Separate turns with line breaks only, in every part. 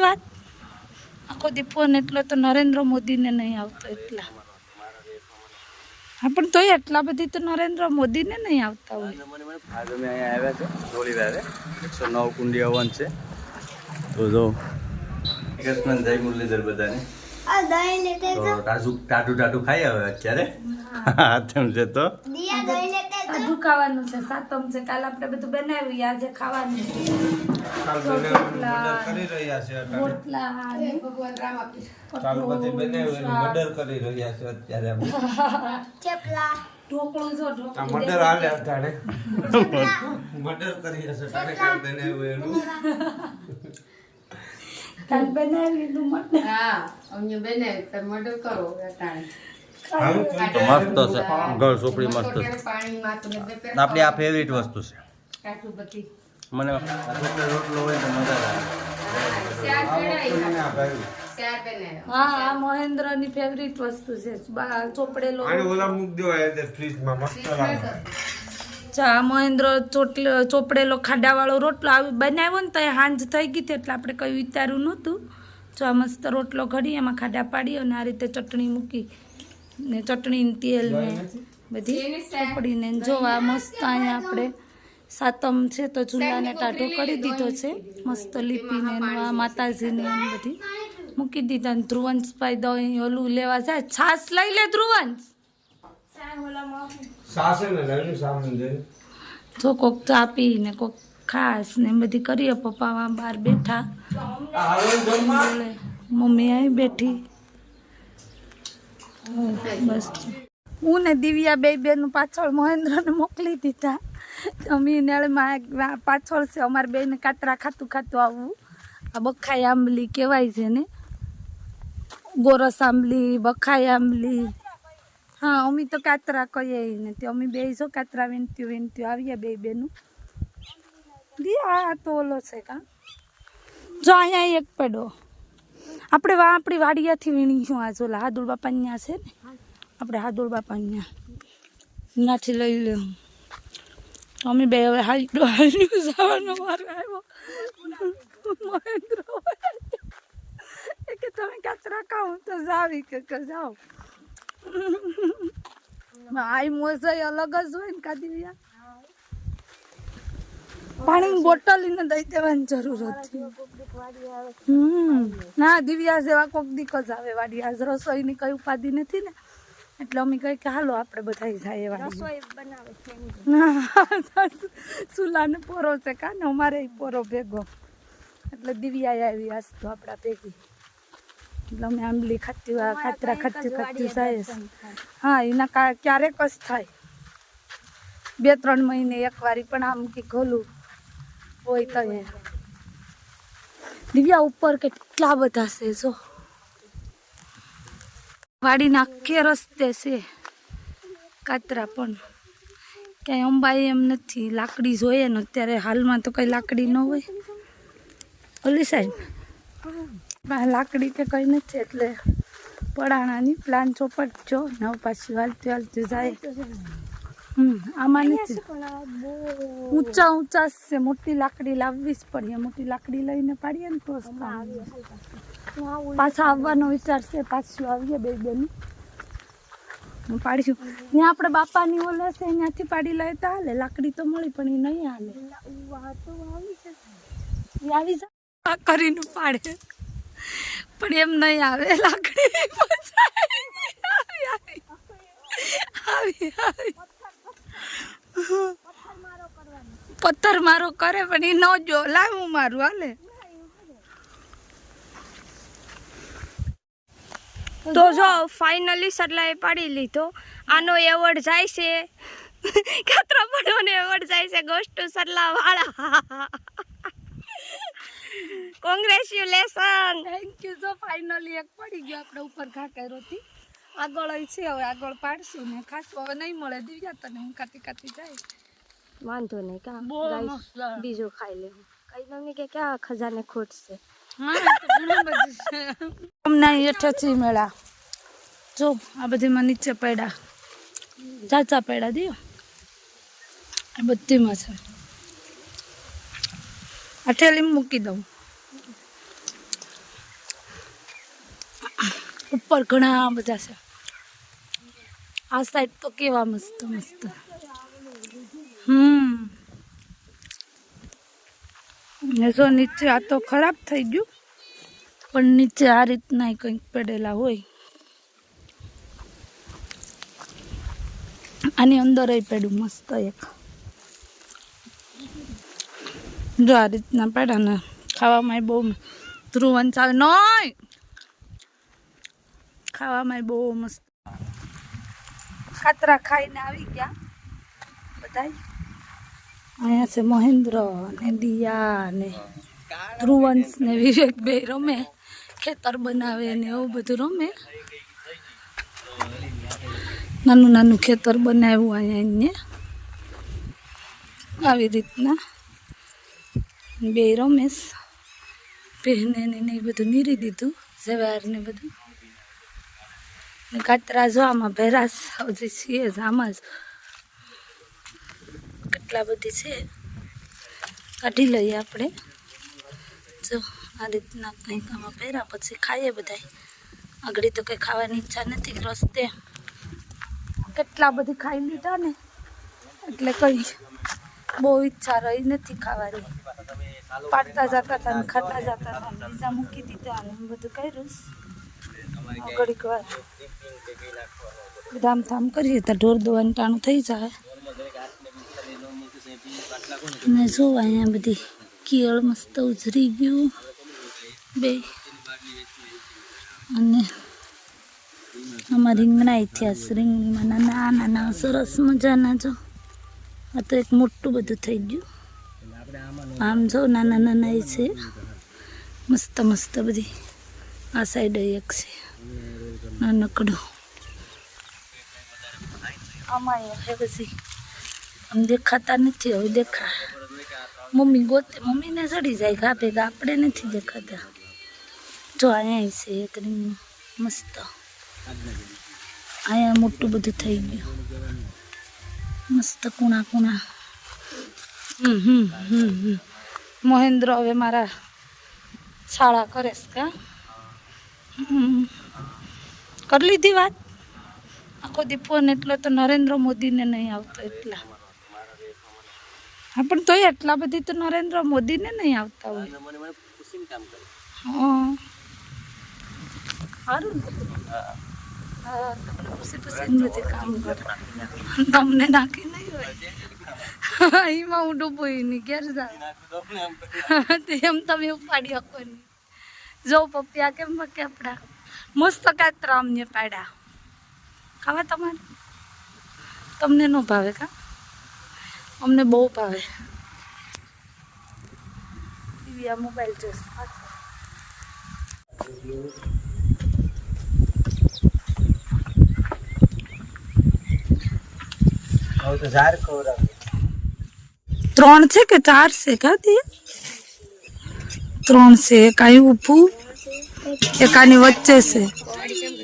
સાચી વાત? આખો દી ફોન એટલો તો નરેન્દ્ર મોદીને નહીં આવતો એટલા. હા પણ તોય એટલા બધી તો નરેન્દ્ર મોદીને નહીં આવતા હોય.
આજે અહીંયા આવ્યા છે ધોળી વારે એકસો નવ કુંડી હવન છે. તો જો કૃષ્ણ જય મુરલીધર બધાને. તો ટાટું ટાટુ ટાટુ ખાઈ આવે અત્યારે? તેમ છે તો.
બધું ખાવાનું છે સાતમ છે કાલ આપણે બધું બનાવ્યું આજે ખાવાનું ચોટલા,
કરી રહ્યા છે
રોટલા ને
કાલ બધી બનાવ્યું મર્ડર કરી રહ્યા છે અત્યારે અમે.
ઢોકળું જો
આ મર્ડર હાલે અટાણે. મર્ડર કરી રહ્યા છે અટાણે કાલ બનાવ્યું એનું.
કાલ બનાવેલું મટન
હા અમને બને તો મર્ડર કરો અટાણે.
મસ્ત છે. ગળ ચોપડી મસ્ત છે. આપણી આ ફેવરિટ વસ્તુ છે. મને રોટલો રોટલો હોય તો મજા આવે.
ના
હા આ મહેન્દ્રની ફેવરિટ વસ્તુ છે. ચોપડેલો. ચા મહેન્દ્ર ચોટલો ચોપડેલો ખાડાવાળો રોટલો આવી બનાવ્યો ને તો એ હાંજ થઈ ગઈ હતી એટલે આપણે કઈ વિચાર્યું નહોતું. ચા મસ્ત રોટલો ઘડી એમાં ખાડા પાડી અને આ રીતે ચટણી મૂકી ને ચટણી ને તેલ ને બધી ચોપડીને જોવા મસ્ત અહીંયા આપણે સાતમ છે તો ચૂલાને ટાટો કરી દીધો છે. મસ્ત લીપીને માતાજીને એમ બધી મૂકી દીધા ને ધ્રુવંશભાઈ દહીં ઓલું લેવા જાય. છાશ લઈ લે ધ્રુવંશ. જો કોક ચા પી ને કોક ખાસ ને એમ બધી કરીએ. પપ્પા વા બહાર બેઠા. બોલે મમ્મી અહીં બેઠી. બસ. હું ને દિવ્યા બે બેન પાછળ મહેન્દ્રને મોકલી દીધા. અમે નેળમાં પાછળ છે, અમારે બેને કાતરા ખાતું ખાતું આવવું આ બખાઈ આંબલી કહેવાય છે ને. ગોરસ આંબલી, બખાઈ આંબલી. હા, અમે તો કાતરા કહીએ ને. તે અમે બે જો કાતરા વિનતી વિનતી આવીએ બે બેનું. દી આ તો ઓલો છે કા. જો અહીંયા એક પડો આપણે વા આપણી વાડિયાથી વીણીશું આ જોલા હાદુળ બાપા ન્યા છે ને. આપણે હાદુળ બાપા ન્યા ત્યાંથી લઈ તો અમે બે હવે હાલ્યું હાલ્યું મારો આવ્યો. મહેન્દ્ર કે તમે કચરા ખાઓ તો જાવી કે જાઓ આઈ મોજાઈ અલગ જ હોય ને કાદીવિયા પાણીની બોટલ એને દઈ દેવાની જરૂર હતી. હમ. ના દિવ્યા જેવા કોક દીક જ આવે વાડી. આજ રસોઈની કઈ ઉપાધિ નથી ને. એટલે અમે કહી કે હાલો આપણે બધા જાય એવા ચૂલાને પોરો છે કા ને અમારે પોરો ભેગો. એટલે દિવ્યા આવી આજ તો આપણા ભેગી. એટલે અમે આંબલી ખાતી ખાતરા ખાતી ખાતી જાય. હા એના કા- ક્યારેક જ થાય. બે ત્રણ મહિને એક વારી પણ આમ કે ખોલું હોય તો દિવ્યા ઉપર કેટલા બધા છે, જો. વાડીના આખે રસ્તે છે. કાતરા પણ. ક્યાંય અંબાઈ એમ નથી, લાકડી જોઈએ ને અત્યારે હાલમાં તો કઈ લાકડી ન હોય. ઓલી સાહેબ લાકડી કે કઈ નથી એટલે પડાણાની પ્લાન ચોપટ જો નવ પાછી હાલતી હાલતી જાય. આમાં નથી. ઊંચા ઊંચા છે મોટી લાકડી લાવવી જ પડે મોટી લાકડી લઈને પાડીએ ને તો પાછા. આવવાનો વિચાર છે પાછું આવીએ બે બેન. પાડીશું. ત્યાં આપણે બાપાની ઓલે છે ત્યાંથી પાડી લઈએ તો હાલે. લાકડી તો મળી પણ એ નહીં હાલે. આવી જાય કરીને પાડે. પણ એમ નહીં આવે. લાકડી આવી આવી આવી. પથ્થર મારો કરે, પણ એ ન જો. લાવું મારું, હાલે.
તો જો ફાઇનલી સટલાએ પાડી લીધો. આનો એવોર્ડ જાય છે. ખાતરા પડવાનો એવોર્ડ જાય છે ગોષ્ટુ સરલા વાળા કોંગ્રેચ્યુલેશન
થેન્ક યુ જો ફાઇનલી એક પડી ગયો, આપણે ઉપર ઘા હતી આગળ છે હવે આગળ પાડશું ને. ખાસ હવે નહીં મળે દિવ્યા તને હું કાતી કાતી જાય.
વાંધો નહીં કા. બીજો ખાઈ લેવું કઈ તમને કે ક્યાં ખજાને ખોટ છે.
હમણાં હેઠેથી મેળા. જો આ બધીમાં નીચે પડ્યા. ચાચા પડ્યા દિયો આ બધીમાં છે. આ મૂકી દઉં. ઉપર ઘણા બધા છે. આ સાઈડ તો કેવા મસ્ત મસ્ત. હમ. જો નીચે આ તો ખરાબ થઈ ગયું, પણ નીચે આ રીતના કંઈક પડેલા હોય. આની અંદર પડ્યું મસ્ત એક. જો આ રીતના પડ્યા ને, ખાવામાં બહુ ધ્રુવન ચાલે. નોય! ખાવામાં બહુ મસ્ત. ખાતરા ખાઈને આવી ગયા બધાય. અહીંયા છે મહેન્દ્ર ને દિયા ને ધ્રુવંશ ને વિવેક બે રમે. ખેતર બનાવે ને એવું બધું રમે. નાનું નાનું ખેતર બનાવ્યું અહીંયા આવી રીતના બે રમેશ. પહેને ને બધું નીરી દીધું જવાર ને બધું. ને જોવામાં આમાં ભેરાસ હજી છીએ આમાં જ કેટલા બધી છે? કાઢી લઈએ આપણે. જો, આ રીતના કંઈક આમાં પહેર્યા પછી ખાઈએ બધાય. આગળ તો કંઈ ખાવાની ઈચ્છા નથી, રસ્તે. કેટલા બધી ખાઈ લીધા ને? એટલે કંઈ બહુ ઈચ્છા રહી નથી ખાવાની. પાડતા જતા હતા ખાતા જતા હતા બીજા મૂકી દીધા અને બધું કર્યું. ઘડીક વાર. ધામ ધામ કરીએ તો ઢોર દોવાનું ટાણું થઈ જાય. ને જો અહીંયા બધી કેળ મસ્ત ઉજરી ગયું. બે. અને આમાં રીંગણા ઇતિહાસ. રીંગણીમાં નાના નાના સરસ મજાના જો. આ તો એક મોટું બધું થઈ ગયું. આમ જો નાના નાના એ છે. મસ્ત મસ્ત બધી. આ સાઈડ એક છે. નાનકડું આમાં હે પછી. આમ દેખાતા નથી, હવે દેખા. મમ્મી ગોતે, મમ્મીને ચડી જાય ભેગા, આપણે નથી દેખાતા. જો અહીંયા છે એક મસ્ત. અહીંયા મોટું બધું થઈ ગયું. મસ્ત કુણા કુણા. હમ હમ હમ હમ. મહેન્દ્ર હવે મારા શાળા કરે છે કા? હમ. કરી લીધી વાત? આખો દી ફોન એટલો તો નરેન્દ્ર મોદીને નહીં આવતો એટલા. હા પણ તોય એટલા બધી તો નરેન્દ્ર મોદીને નહીં આવતા હોય. હા. સારું ને? હા તમને પૂછી પૂછીને બધી કામ કરે. તમને નાખી નહીં હોય? એમાં હું ડૂબું નહીં ઘેર જાવ એમ. તમે ઉપાડી શકો નહીં. જો પપ્પિયા કેમ કેપડા મસ્ત કાતરા અમને પાડ્યા. ખાવા તમારે? તમને ન ભાવે કા? અમને બહુ ભાવે. દિવ્યા મોબાઈલ જોશે
હવે તો ઝાર ખવડાવે
ત્રણ છે કે ચાર છે કા તે? ત્રણ છે. એક અહીં ઊભું? એક આની વચ્ચે છે.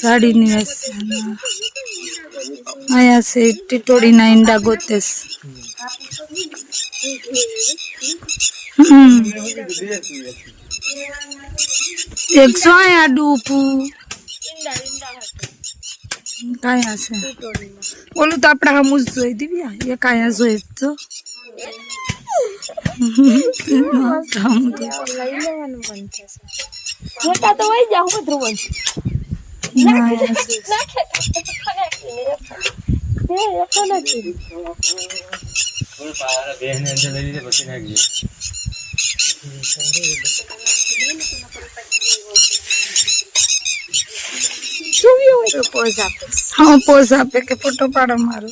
સાડીની વચ્ચે. અહીંયા છે ટીટોડીના ઈંડા ગોતેસ હમ. એક છો અહીંયા આડું ઊભું? કાંયા છે ઓલું તો આપણા હમું જોઈ દિવ્યા એક અહીંયા જોઈ તો
મોટા તો વહી જાવ ધ્રુવન
પોઝ આપે કે ફોટો પાડો મારો.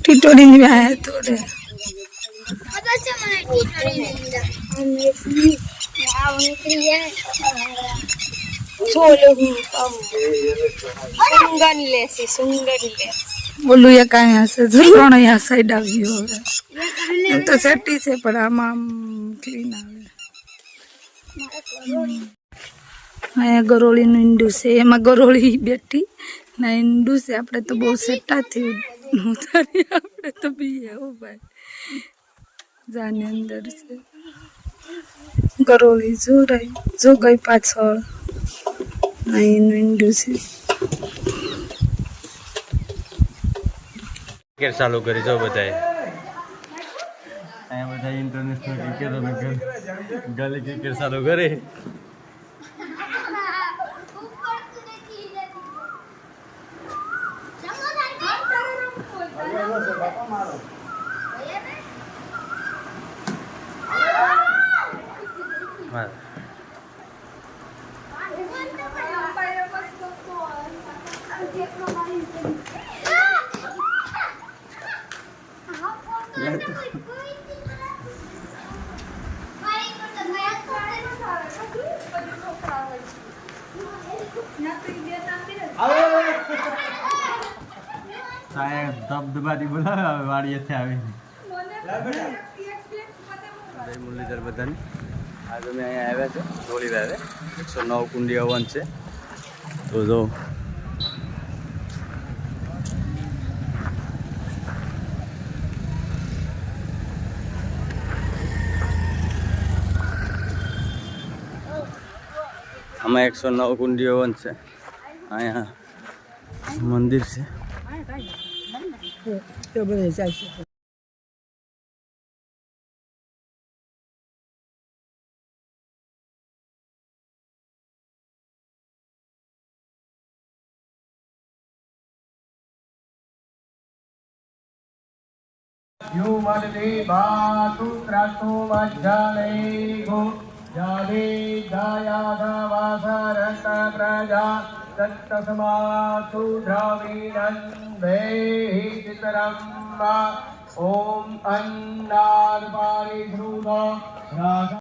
ટીટોડીની વ્યાયા તોડે.
સુંગન લેસી સુંગન લેસ
ઓલું એક અહીંયા હશે ઝરણો અહીંયા સાઈડ આવ્યું હવે તો સેટી છે, પણ આમાં આમ ક્લીન આવે. ગરોળીનું ઈંડું છે, એમાં ગરોળી બેઠી. ના, ઈંડું છે, આપણે તો બહુ સેટાથી ઉતારી આપણે તો પીએ હો ભાઈ. જાની અંદર છે ગરોળી જો રહી જો ગઈ પાછળ અહીં વિન્ડો છે
ક્રિકેટ ચાલુ કરી જો બધાએ અહીંયા બધા ઇન્ટરનેશનલ ક્રિકેટ ગલી ક્રિકેટ ચાલુ કરી હા. સાહેબ ધબધબાથી બોલાવે હવે વાડીએથી આવી જય મુરલીધર બધાને આજે અમે અહીંયા આવ્યા છે ધોળી વાવે એકસો નવ કુંડી હવન છે. તો જો. આમાં એકસો નવ કુંડી હવન છે. અહીંયા મંદિર છે.
युमले भातु क्रतु मज्जलेघो जले दयाधवासरत प्रजा दत्तसमासु द्रविणन्देहि चितरं वा ॐ अन्नाद् परिश्रुत राजा